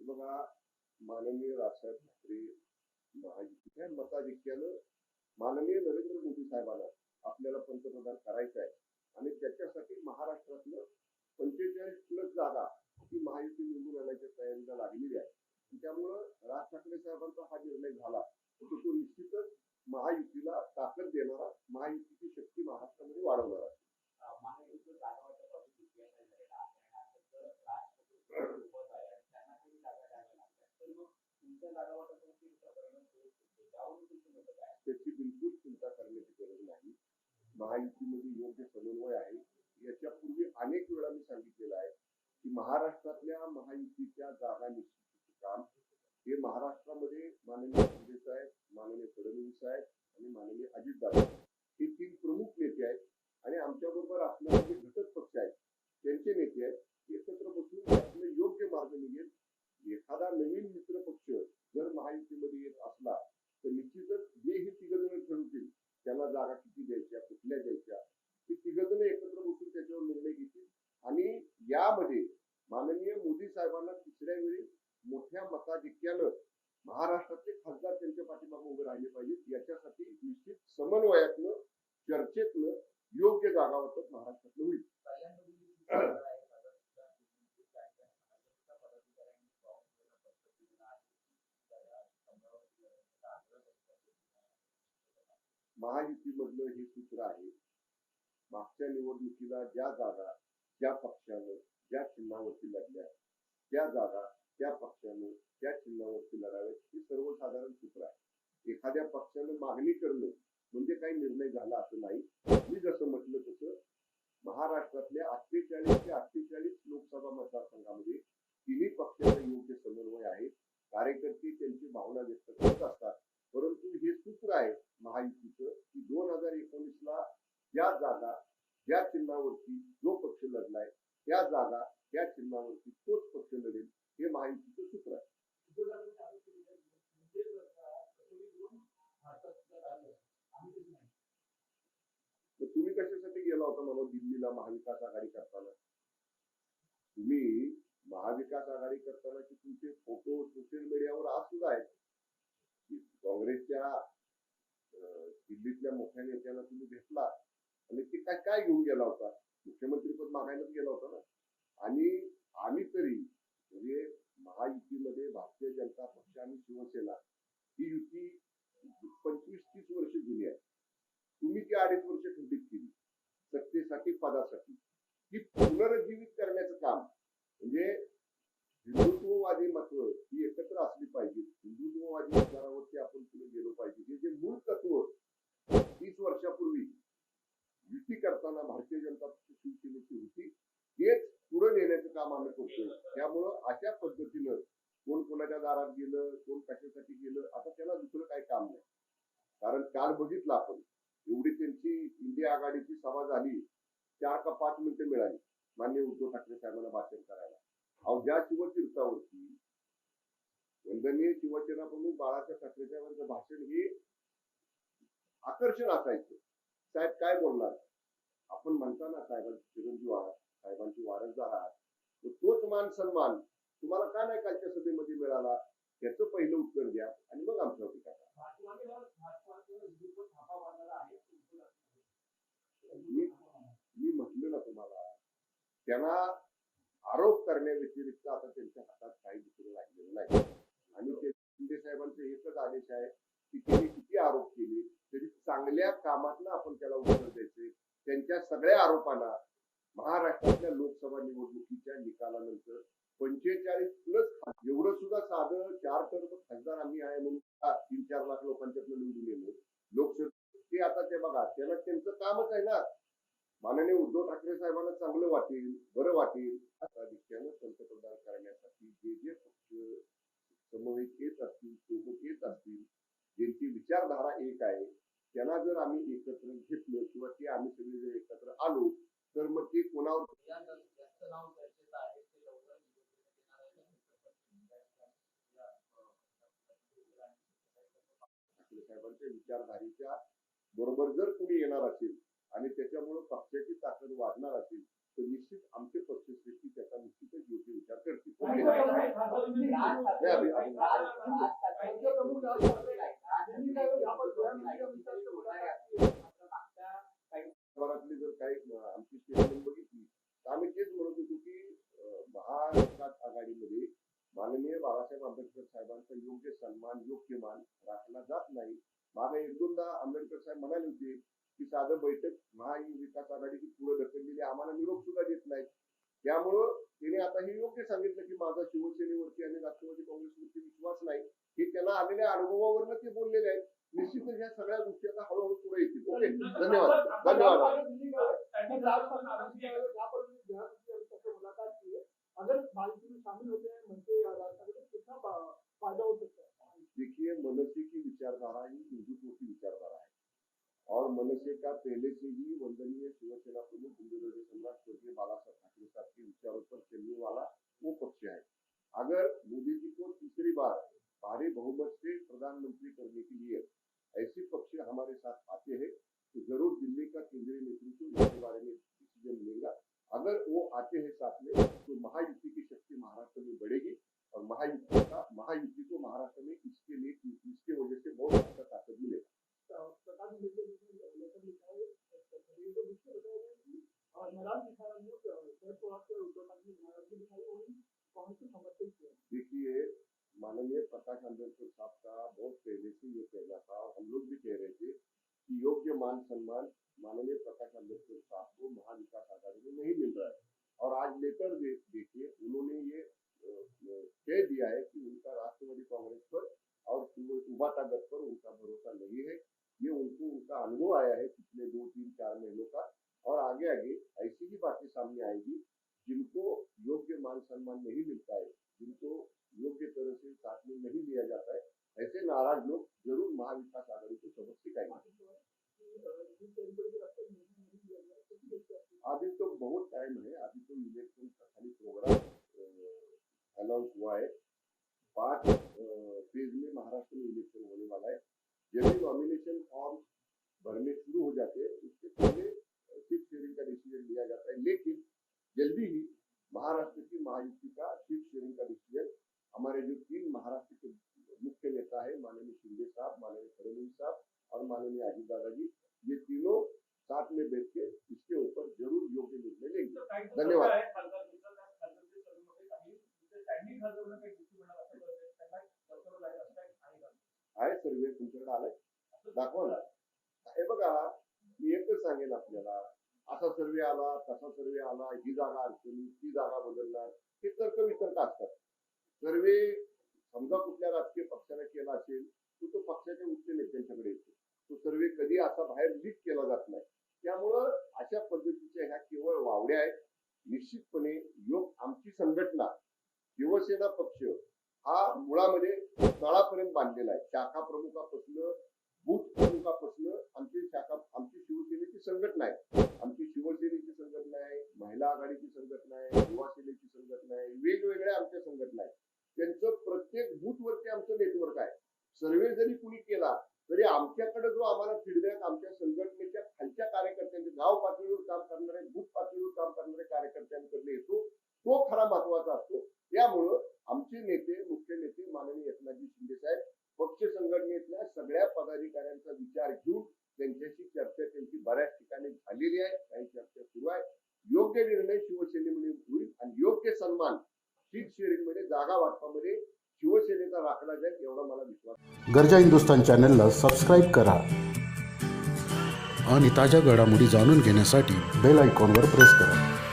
बघा माननीय राजसाहेब ठाकरे महायुतीच्या मताधिक्यानं माननीय नरेंद्र मोदी साहेबांना आपल्याला पंतप्रधान करायचं आहे आणि त्याच्यासाठी महाराष्ट्रातलं पंचेचाळीस प्लस जागा ही महायुती निवडून आणायच्या तयारीला लागलेली आहे. त्यामुळं राज ठाकरे साहेबांचा हा निर्णय झाला. तर तो निश्चितच महायुतीला ताकद देणारा महायुतीची शक्ती महाराष्ट्रामध्ये वाढवणारा. त्याची बिलकुल चिंता करण्याची गरज नाही. महायुतीमध्ये योग्य समन्वय आहे. याच्यापूर्वी अनेक वेळा मी सांगितलेलं आहे की महाराष्ट्रातल्या महायुतीच्या जागा निश्चितीचे काम हे महाराष्ट्रामध्ये माननीय शिंदे साहेब माननीय फडणवीस साहेब आणि माननीय अजितदादा हे तीन प्रमुख नेते आहेत. आणि आमच्याबरोबर असणारे जे घटक पक्ष आहेत त्यांचे नेते आहेत. एकत्र बसून आपले योग्य मार्ग निघेल. एखादा नवीन मित्र पक्ष जर महायुतीमध्ये येत असला तर निश्चितच जे हे तिघजण ठरवतील त्याला जागा किती द्यायच्या कुठल्या द्यायच्या हे तिघजण एकत्र बसून त्याच्यावर निर्णय घेतील. आणि यामध्ये मोदी साहेबांना तिसऱ्या वेळी मोठ्या मताधिक्यानं महाराष्ट्रातले खासदार त्यांच्या पाठीमागे उभे राहिले पाहिजेत. याच्यासाठी निश्चित समन्वयातनं चर्चेतनं योग्य जागा वाटत महाराष्ट्रातलं होईल. महायुतीमधलं हे सूत्र आहे मागच्या निवडणुकीला ज्या जागा ज्या पक्षानं ज्या चिन्हावरती लढल्या त्या जागा त्या पक्षानं त्या चिन्हावरती लढाव्यात हे सर्वसाधारण सूत्र आहे. एखाद्या पक्षानं मागणी करणं म्हणजे काही निर्णय झाला असं नाही. मी जसं म्हटलं तसं महाराष्ट्रातल्या अठ्ठेचाळीस ते अठ्ठेचाळीस लोकसभा मतदारसंघामध्ये तिन्ही पक्षाचा योग्य समन्वय आहे. कार्यकर्ते त्यांची भावना व्यक्त करत असतात. परंतु हे सूत्र आहे महायुतीचं की दोन हजार एकोणीस ला ज्या जागा ज्या चिन्हावरती जो पक्ष लढलाय त्या जागा त्या चिन्हावरती तोच पक्ष लढेल हे महायुतीचं सूत्र आहे तर तुम्ही आपण आलो दिल्लीला महाविकास आघाडी करताना. तुम्ही महाविकास आघाडी करताना की तुमचे फोटो सोशल मीडियावर आज सुद्धा आहेत. की काँग्रेसच्या दिल्लीतल्या मोठ्या नेत्याला तुम्ही भेटला आणि ते काय काय घेऊन गेला होता? मुख्यमंत्रीपद मागायलाच गेला होता ना? आणि आम्ही तरी म्हणजे महायुतीमध्ये भारतीय जनता पक्ष आणि शिवसेना ही युती पंचवीस तीस वर्ष जुनी आहे. तुम्ही ती अडीच वर्ष खंडित केली. सत्तेसाठी पदासाठी. ती पुनरुज्जीवित करण्याचं काम. म्हणजे हिंदुत्ववादी मत ही एकत्र असली पाहिजे. हिंदुत्ववादी विचारावरती आपण पुढे गेलो पाहिजे. हे जे मूळ तत्व तीस वर्षापूर्वी युती करताना भारतीय जनता पक्ष शिवसेनेची होती हेच पुढे नेण्याचं काम आम्ही करतोय. त्यामुळं अशा पद्धतीनं कोण कोणाच्या दारात गेलं कोण कशासाठी गेलं आता त्याला दुसरं काही काम नाही. कारण काल बघितलं आपण एवढी त्यांची इंडिया आघाडीची सभा झाली चार का पाच मिनिटं मिळाली. मान्य उद्धव ठाकरे साहेबांना भाषण करायला. अहो ज्या शिवतीर्थावरती वंदनीय शिवसेना प्रमुख बाळासाहेब ठाकरे साहेबांचं भाषण हे आकर्षण असायचं. साहेब काय बोलणार? आपण म्हणताना साहेबांची चिरंजीव आहात साहेबांची वारसदार आहात. तर तोच मान सन्मान तुम्हाला का नाही कालच्या सभेमध्ये मिळाला? त्याचं पहिलं उत्तर द्या आणि मग आमच्यावर काय मी म्हटलं ना तुम्हाला त्यांना आरोप करण्याव्यतिरिक्त आता त्यांच्या हातात काही दुसरं लागलेलं नाही. आणि ते शिंदे साहेबांचे एकच आदेश आहे की त्यांनी किती आरोप केले तरी चांगल्या कामातनं आपण त्याला उत्तर द्यायचे. त्यांच्या सगळ्या आरोपांना महाराष्ट्रातल्या लोकसभा निवडणुकीच्या निकालानंतर पंचेचाळीस प्लस एवढं सुद्धा साधं चार टर्म खासदार आम्ही आहे म्हणून तीन चार लाख लोकांच्यातनं निवडून येलो. लोकसभा ते आता ते बघा त्याला त्यांचं कामच आहे ना. माननीय उद्धव ठाकरे साहेबांना चांगलं वाटेल बरं वाटेल आता दिशेनं पंतप्रधान करण्यासाठी जे जे पक्ष समवेत येत असतील सोबत येत असतील ज्यांची विचारधारा एक आहे त्यांना जर आम्ही एकत्र घेतलं किंवा ते आम्ही सगळे जर एकत्र आलो तर मग ते कोणावर साहेबांच्या विचारधारेच्या बरोबर जर कुणी येणार असेल आणि त्याच्यामुळे पक्षाची ताकद वाढणार असेल तर निश्चित आमचे पक्षश्रेष्ठी त्याचा निश्चितच योग्य विचार करतील. जर काही आमची स्टेटमेंट बघितली तर आम्ही तेच म्हणत होतो की महाविकास आघाडीमध्ये माननीय बाळासाहेब आंबेडकर साहेबांचा योग्य सन्मान योग्य मान राखला जात नाही मागे एक दोनदा आंबेडकर म्हणते की साधं बैठक महाविकास आघाडीची पुढे ढकललेली आम्हाला निरोप सुद्धा देत नाही त्यामुळं त्याने आता हे योग्य सांगितलं की माझा शिवसेनेवरती आणि राष्ट्रवादी काँग्रेसवरती विश्वास नाही. हे त्यांना आलेल्या अनुभवावरनं ते बोललेले आहेत. निश्चितच ह्या सगळ्या गोष्टी आता हळूहळू पुढे येतील. ओके? धन्यवाद. धन्यवाद. का पहले से ही वंदनीय शिवसेना प्रमुख हिंदू सम्राट स्वर्गीय बाला साहब ठाकरे साहब के विचारों पर चलने वाला वो पक्ष है। अगर मोदी जी को तीसरी बार भारी बहुमत से प्रधानमंत्री करने के लिए ऐसे पक्ष हमारे साथ आते हैं तो ज़रूर दिल्ली का केंद्रीय नेतृत्व इसके बारे में डिसीज़न लेगा। अगर वो आते हैं साथ में तो महायुति की शक्ति महाराष्ट्र में बढ़ेगी और महायुति का, महायुति को महाराष्ट्र में इसके लिए इसके वजह से बहुत अच्छा ताकत मिलेगा तो प्रकाश मिश्र जी ने लेटर लिखा है ये तो मुझे बताया गया कि और नाराज़ दिखा रहे हैं शरद पवार के उद्धव ठाकरे ने नाराज़गी दिखाई वही कांग्रेस को समर्थन किया देखिए माननीय प्रकाश आंबेडकर का बहुत पहले से ये कहना था, हम लोग भी कह रहे थे कि योग्य मान सम्मान माननीय प्रकाश आंबेडकर साहब को महाविकास आघाड़ी में नहीं मिल रहा है। और आज लेटर देखिए, उन्होंने ये कह दिया है कि उनका राष्ट्रवादी कांग्रेस पर और उबाटा गठ पर उनका भरोसा नहीं है। ये उनको, उनका अनुभव आया है पिछले दो, तीन, चार महीनों का। और आगे आगे ऐसी ही बातें सामने आएगी, जिनको योग्य मान सम्मान नहीं मिलता है, जिनको योग्य तरह से साथ में नहीं लिया जाता है ऐसे नाराज़ लोग ज़रूर महाविकास आघाड़ी को सबक सिखाएँगे अभी तो बहुत टाइम है अभी तो इलेक्शन का खाली प्रोग्राम अनाउंस हुआ है। पाँच फ़ेज़ में महाराष्ट्र में इलेक्शन होने वाला है। जब भी नॉमिनेशन फॉर्म भरने शुरू हो जाते हैं, उसके पहले सीट शेयरिंग का डिसीज़न लिया जाता है। लेकिन जल्दी ही महाराष्ट्र की महायुक्ति का सीट शेयरिंग का डिसीज़न हमारे जो तीन महाराष्ट्र आहे सर्वे तुमच्याकडे आलाय. दाखवा ना. हे बघा मी एकच सांगेन आपल्याला. असा सर्वे आला तसा सर्वे आला ही जागा अडचणी ती जागा बदलणार हे तर्क वितर्क असतात. सर्वे समजा कुठल्या राजकीय पक्षाने केला असेल तर तो पक्षाच्या उच्च नेत्यांच्याकडे येतो. तो सर्वे कधी असा बाहेर लीक केला जात नाही. त्यामुळं अशा पद्धतीच्या ह्या केवळ वावड्या आहेत. निश्चितपणे योग आमची संघटना शिवसेना पक्ष हा मुळामध्ये तळापर्यंत बांधलेला आहे. शाखा प्रमुखापासून आमची शाखा आमची शिवसेनेची संघटना आहे आमची शिवसेनेची संघटना आहे महिला आघाडीची संघटना आहे युवा सेनेची संघटना आहे वेगवेगळ्या आमच्या संघटना आहेत त्यांचं प्रत्येक बूथवरती आमचं नेटवर्क आहे सर्वे जरी कुणी केला तरी आमच्याकडे जो आम्हाला फीडबॅक आमच्या संघटनेच्या खालच्या कार्यकर्त्यांचे गाव पातळीवर काम करणारे बूथ पातळीवर काम करणारे कार्यकर्त्यांकडे येतो तो खरा महत्त्वाचा असतो त्यामुळं आमचे नेते मुख्य नेते माननीय एकनाथजी शिंदे साहेब पक्ष संघटनेतल्या सगळ्या पदाधिकाऱ्यांचा विचार घेऊन त्यांच्याशी चर्चा त्यांची बऱ्याच ठिकाणी झालेली आहे काही चर्चा सुरू आहे योग्य निर्णय शिवसेनेमध्ये होईल आणि योग्य सन्मान सीट शेअरिंगमध्ये जागा वाटपामध्ये शिवसेनेचा राखला जाईल एवढा मला विश्वास गरजा हिंदुस्तान चॅनलला सबस्क्राईब करा आणि ताज्या घडामोडी जाणून घेण्यासाठी बेल आयकॉनवर प्रेस करा.